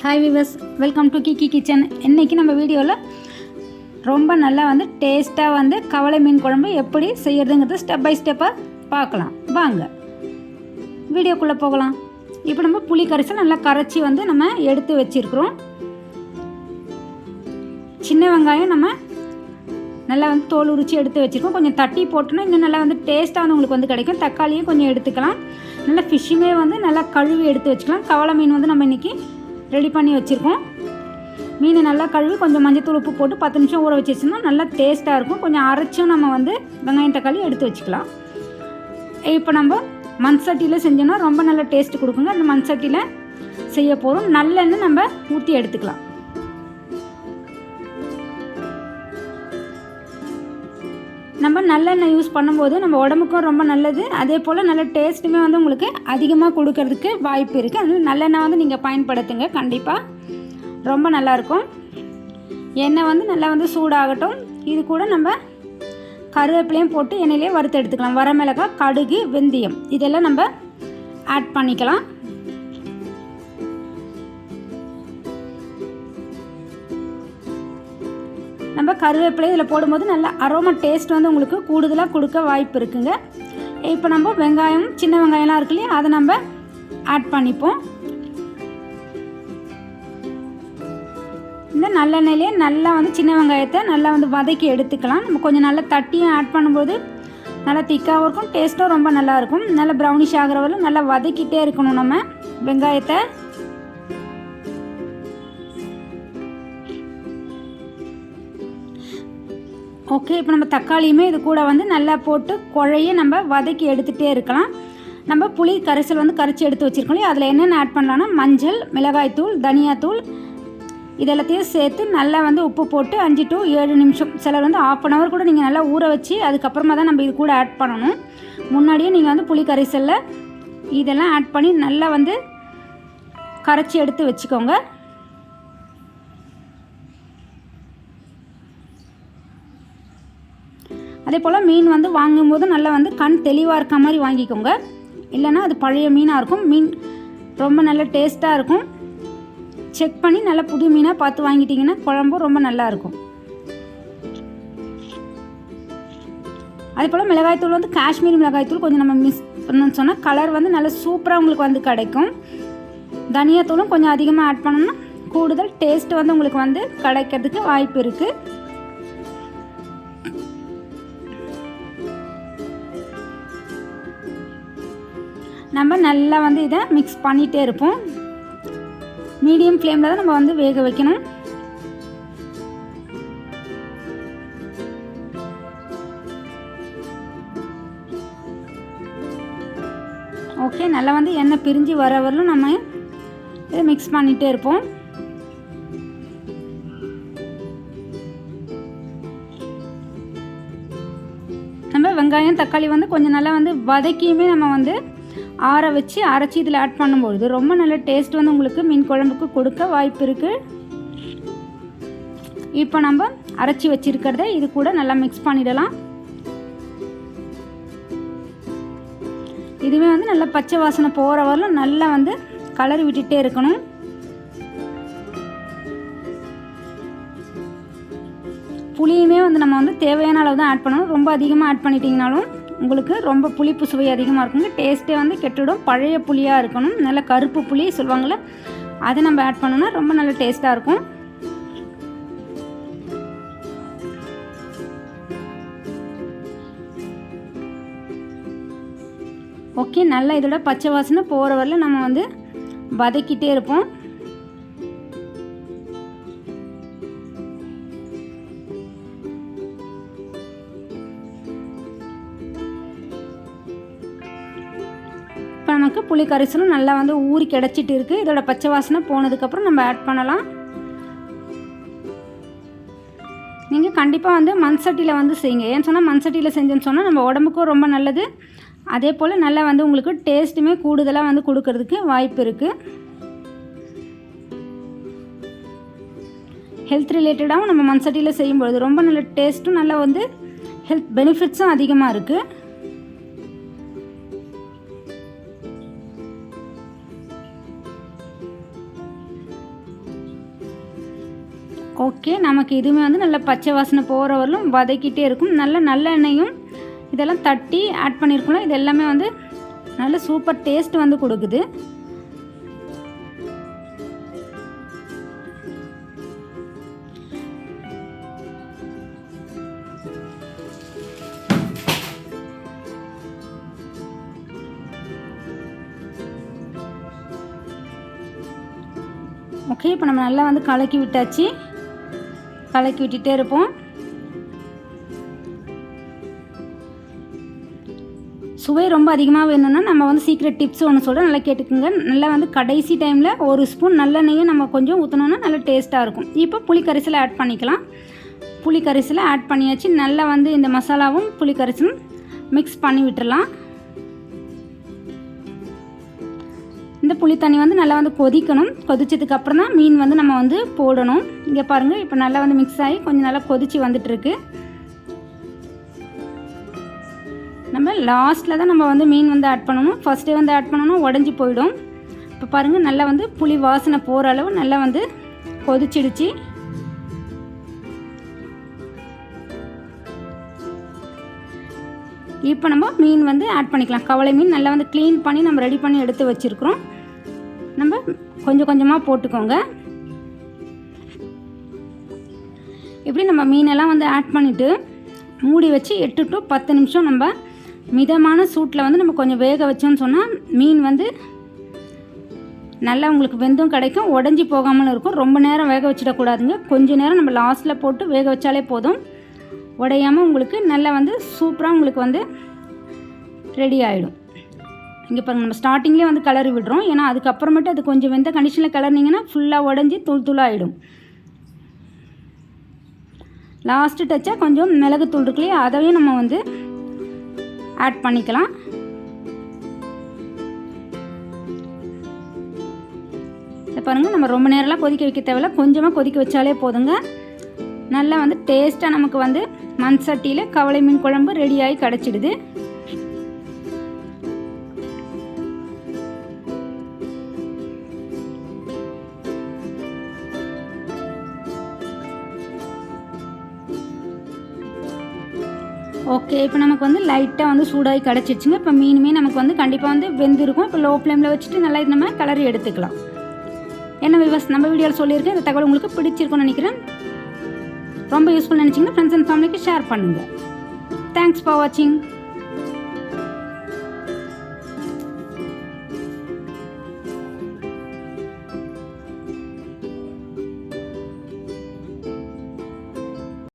Hi viewers welcome to Kikki kitchen இன்றைக்கி நம்ம வீடியோவில் ரொம்ப நல்லா வந்து டேஸ்ட்டாக வந்து கவலை மீன் குழம்பு எப்படி செய்கிறதுங்கிறது ஸ்டெப் பை ஸ்டெப்பாக பார்க்கலாம். வாங்க. வீடியோக்குள்ளே போகலாம். இப்போ நம்ம புளி கரைசல் நல்லா கரைச்சி வந்து நம்ம எடுத்து வச்சுருக்குறோம். சின்ன வெங்காயம் நம்ம நல்லா வந்து தோல் உரித்து எடுத்து வச்சுருக்கோம். கொஞ்சம் தட்டி போட்டோன்னா இன்னும் நல்லா வந்து டேஸ்ட்டாக வந்து உங்களுக்கு வந்து கிடைக்கும். தக்காளியும் கொஞ்சம் எடுத்துக்கலாம். நல்லா ஃபிஷ்ஷுமே வந்து நல்லா கழுவி எடுத்து வச்சுக்கலாம். கவலை மீன் வந்து நம்ம இன்றைக்கி ரெடி பண்ணி வச்சுருக்கோம். மீனை நல்லா கழுவி கொஞ்சம் மஞ்சத்தூள் உப்பு போட்டு பத்து நிமிஷம் ஊற வச்சிருச்சோம்னா நல்லா டேஸ்ட்டாக இருக்கும். கொஞ்சம் அரைச்சும் நம்ம வந்து வெங்காயம் தக்காளி எடுத்து வச்சுக்கலாம். இப்போ நம்ம மண் சட்டியில் செஞ்சோன்னா ரொம்ப நல்ல டேஸ்ட் கொடுக்குங்க. அந்த மண் சட்டியில் செய்ய போகிறோம் நல்லெண்ணெய் நம்ம ஊற்றி எடுத்துக்கலாம். நம்ம நல்லெண்ணெய் யூஸ் பண்ணும்போது நம்ம உடம்புக்கும் ரொம்ப நல்லது. அதே போல் நல்ல டேஸ்ட்டுமே வந்து உங்களுக்கு அதிகமாக கொடுக்கறதுக்கு வாய்ப்பு இருக்குது அதனால் நல்லெண்ணெய் வந்து நீங்கள் பயன்படுத்துங்க. கண்டிப்பாக ரொம்ப நல்லாயிருக்கும். எண்ணெய் வந்து நல்லா வந்து சூடாகட்டும். இது கூட நம்ம கருவேப்பிலையும் போட்டு எண்ணெயிலே வறுத்து எடுத்துக்கலாம். வரமிளகாய் கடுகு வெந்தயம். இதெல்லாம் நம்ம ஆட் பண்ணிக்கலாம். நம்ம கருவேப்பிலை இதில் போடும்போது நல்ல அரோமா டேஸ்ட் வந்து உங்களுக்கு கூடுதலாக கொடுக்க வாய்ப்பு இருக்குங்க. இப்போ நம்ம வெங்காயம் சின்ன வெங்காயம்லாம் இருக்கு இல்லையா? அதை நம்ம ஆட் பண்ணிப்போம். இந்த நல்லெண்ணெயிலே நல்லா வந்து சின்ன வெங்காயத்தை நல்லா வந்து வதக்கி எடுத்துக்கலாம். நம்ம கொஞ்சம் நல்லா தட்டியும் ஆட் பண்ணும்போது நல்லா திக்காகவும் இருக்கும் டேஸ்ட்டும் ரொம்ப நல்லாயிருக்கும் நல்லா ப்ரௌனிஷ் ஆகிற வரலும் நல்லா வதக்கிட்டே இருக்கணும் நம்ம வெங்காயத்தை. ஓகே இப்போ நம்ம தக்காளியுமே இது கூட வந்து நல்லா போட்டு குழைய நம்ம வதக்கி எடுத்துகிட்டே இருக்கலாம். நம்ம புளி கரைசல் வந்து கரைச்சி எடுத்து வச்சுருக்கோம் இல்லையா? அதில் என்னென்ன ஆட் பண்ணலான்னா மஞ்சள் மிளகாய்த்தூள் தனியாத்தூள் இது எல்லாத்தையும் சேர்த்து நல்லா வந்து உப்பு போட்டு அஞ்சு டு ஏழு நிமிஷம் சிலர் வந்து ஆஃப் அன் ஹவர் கூட நீங்கள் நல்லா ஊற வச்சு அதுக்கப்புறமா தான் நம்ம இது கூட ஆட் பண்ணணும். முன்னாடியே நீங்கள் வந்து புளி கரைசலில் இதெல்லாம் ஆட் பண்ணி நல்லா வந்து கரைச்சி எடுத்து வச்சுக்கோங்க. அதே போல் மீன் வந்து வாங்கும்போது நல்லா வந்து கண் தெளிவாக இருக்க மாதிரி வாங்கிக்கோங்க. இல்லைன்னா அது பழைய மீனாக இருக்கும். மீன் ரொம்ப நல்ல டேஸ்ட்டாக இருக்கும். செக் பண்ணி நல்லா புது மீனாக பார்த்து வாங்கிட்டிங்கன்னா குழம்பும் ரொம்ப நல்லா இருக்கும். அதே போல் மிளகாய்த்தூள் வந்து காஷ்மீர் மிளகாய்த்தூள் கொஞ்சம் நம்ம மிஸ் பண்ணணும்னு சொன்னால் கலர் வந்து நல்லா சூப்பராக உங்களுக்கு வந்து கிடைக்கும். தனியாத்தூளும் கொஞ்சம் அதிகமாக ஆட் பண்ணோம்னா கூடுதல் டேஸ்ட் வந்து உங்களுக்கு வந்து கிடைக்கிறதுக்கு வாய்ப்பு இருக்குது நம்ம நல்லா வந்து இதை மிக்ஸ் பண்ணிகிட்டே இருப்போம். மீடியம் ஃப்ளேமில் தான் நம்ம வந்து வேக வைக்கணும். ஓகே நல்லா வந்து எண்ணெய் பிரிஞ்சு வர வரலும் நம்ம இதை மிக்ஸ் பண்ணிகிட்டே இருப்போம். நம்ம வெங்காயம் தக்காளி வந்து கொஞ்சம் நல்லா வந்து வதக்கியுமே நம்ம வந்து ஆற வச்சு அரைச்சி இதில் ஆட் பண்ணும்பொழுது ரொம்ப நல்ல டேஸ்ட் வந்து உங்களுக்கு மீன் குழம்புக்கு கொடுக்க வாய்ப்பு இருக்குது இப்போ நம்ம அரைச்சி வச்சுருக்கிறத இது கூட நல்லா மிக்ஸ் பண்ணிடலாம். இதுவே வந்து நல்லா பச்சை வாசனை போகிற வரலும் நல்லா வந்து கலர் விட்டுட்டே இருக்கணும். புளியுமே வந்து நம்ம வந்து தேவையான அளவு தான் ஆட் பண்ணணும். ரொம்ப அதிகமாக ஆட் பண்ணிட்டீங்கனாலும் உங்களுக்கு ரொம்ப புளிப்பு சுவை அதிகமாக இருக்குங்க. டேஸ்ட்டே வந்து கெட்டுவிடும் பழைய புளியாக இருக்கணும். நல்ல கருப்பு புளி சொல்லுவாங்கள்ல அதை நம்ம ஆட் பண்ணோம்னா ரொம்ப நல்ல டேஸ்ட்டாக இருக்கும். ஓகே நல்லா இதோட பச்சை வாசனை போகிற வரல நம்ம வந்து வதக்கிட்டே இருப்போம். நமக்கு புளி நல்லா வந்து ஊறி கிடச்சிட்டு இருக்குது இதோட பச்சை வாசனை போனதுக்கப்புறம் நம்ம ஆட் பண்ணலாம். நீங்கள் கண்டிப்பாக வந்து மண் சட்டியில் வந்து செய்யுங்க. ஏன்னு சொன்னால் மண் சட்டியில் செஞ்சேன்னு சொன்னால் நம்ம உடம்புக்கும் ரொம்ப நல்லது. அதே போல் நல்லா வந்து உங்களுக்கு டேஸ்ட்டுமே கூடுதலாக வந்து கொடுக்கறதுக்கு வாய்ப்பு இருக்குது ஹெல்த் ரிலேட்டடாகவும் நம்ம மண் சட்டியில் செய்யும்பொழுது ரொம்ப நல்ல டேஸ்ட்டும் நல்லா வந்து ஹெல்த் பெனிஃபிட்ஸும் அதிகமாக இருக்குது ஓகே நமக்கு இதுவுமே வந்து நல்ல பச்சை வாசனை போகிற வரலும் வதக்கிட்டே இருக்கும். நல்ல நல்லெண்ணெயும் இதெல்லாம் தட்டி ஆட் பண்ணியிருக்கோம் இது எல்லாமே வந்து நல்ல சூப்பர் டேஸ்ட் வந்து கொடுக்குது. ஓகே இப்போ நம்ம நல்லா வந்து கலக்கி விட்டாச்சு. கலக்கி விட்டுட்டே இருப்போம். சுவை ரொம்ப அதிகமாக வேணும்னா நம்ம வந்து சீக்ரெட் டிப்ஸ் ஒன்று சொல்கிறேன் நல்லா கேட்டுக்கோங்க. நல்லா வந்து கடைசி டைமில் ஒரு ஸ்பூன் நல்லெண்ணெயும் நம்ம கொஞ்சம் ஊற்றினோன்னா நல்லா டேஸ்ட்டாக இருக்கும். இப்போ புளி ஆட் பண்ணிக்கலாம். புளி கரிசலை ஆட் பண்ணியாச்சு. நல்லா வந்து இந்த மசாலாவும் புளி கரிசலும் மிக்ஸ் பண்ணி விட்டுடலாம் இந்த புளி தண்ணி வந்து நல்லா வந்து கொதிக்கணும். கொதிச்சதுக்கு அப்புறம் தான் மீன் வந்து நம்ம வந்து போடணும். இங்கே பாருங்கள் இப்போ நல்லா வந்து மிக்ஸ் ஆகி கொஞ்சம் நல்லா கொதிச்சு வந்துட்டுருக்கு. நம்ம லாஸ்ட்டில் தான் நம்ம வந்து மீன் வந்து ஆட் பண்ணணும். ஃபஸ்ட்டே வந்து ஆட் பண்ணணும் உடஞ்சி போயிடும். இப்போ பாருங்கள் நல்லா வந்து புளி வாசனை போகிற அளவு நல்லா வந்து கொதிச்சிடுச்சு. இப்போ நம்ம மீன் வந்து ஆட் பண்ணிக்கலாம். கவலை மீன் நல்லா வந்து க்ளீன் பண்ணி நம்ம ரெடி பண்ணி எடுத்து வச்சுருக்குறோம். கொஞ்சம் கொஞ்சமாக போட்டுக்கோங்க. இப்படி நம்ம மீனெல்லாம் வந்து ஆட் பண்ணிவிட்டு மூடி வச்சு எட்டு டு பத்து நிமிஷம் நம்ம மிதமான சூட்டில் வந்து நம்ம கொஞ்சம் வேக வச்சோம்னு சொன்னால் மீன் வந்து நல்லா உங்களுக்கு வெந்தும் கிடைக்கும் உடஞ்சி போகாமலும் இருக்கும். ரொம்ப நேரம் வேக வச்சிடக்கூடாதுங்க. கொஞ்சம் நேரம் நம்ம லாஸ்ட்டில் போட்டு வேக வச்சாலே போதும். உடையாமல் உங்களுக்கு நல்லா வந்து சூப்பராக உங்களுக்கு வந்து ரெடி ஆகிடும் இங்கே பாருங்கள் நம்ம ஸ்டார்டிங்லேயே வந்து கலர் விடுறோம். ஏன்னா அதுக்கப்புறமேட்டு அது கொஞ்சம் வெந்த கண்டிஷனில் கலர்னிங்கன்னா ஃபுல்லாக உடஞ்சி தூள் தூளாகிடும் லாஸ்ட்டு டச்சாக கொஞ்சம் மிளகுத்தூள் இருக்குல்லையே அதையும் நம்ம வந்து ஆட் பண்ணிக்கலாம். இதை பாருங்கள் நம்ம ரொம்ப நேரம்லாம் கொதிக்க வைக்க தேவையில்ல. கொஞ்சமாக கொதிக்க வச்சாலே போதுங்க. நல்லா வந்து டேஸ்ட்டாக நமக்கு வந்து மண் சட்டியில் கவலை மீன் குழம்பு ரெடியாகி கிடச்சிடுது. ஓகே இப்போ நமக்கு வந்து லைட்டாக வந்து சூடாகி கிடச்சிருச்சுங்க இப்போ மீனுமே நமக்கு வந்து கண்டிப்பாக வந்து வெந்திருக்கும். இப்போ லோ ஃப்ளேமில் வச்சுட்டு நல்லா இது நம்ம கலரி எடுத்துக்கலாம். என்ன விவஸ் நம்ம வீடியோவில் சொல்லியிருக்கேன். இந்த தகவல் உங்களுக்கு பிடிச்சிருக்கும்னு நினைக்கிறேன். ரொம்ப யூஸ்ஃபுல் நினச்சிங்கன்னா ஃப்ரெண்ட்ஸ் அண்ட் ஃபேமிலிக்கு ஷேர் பண்ணுங்கள் தேங்க்ஸ் ஃபார் வாட்சிங்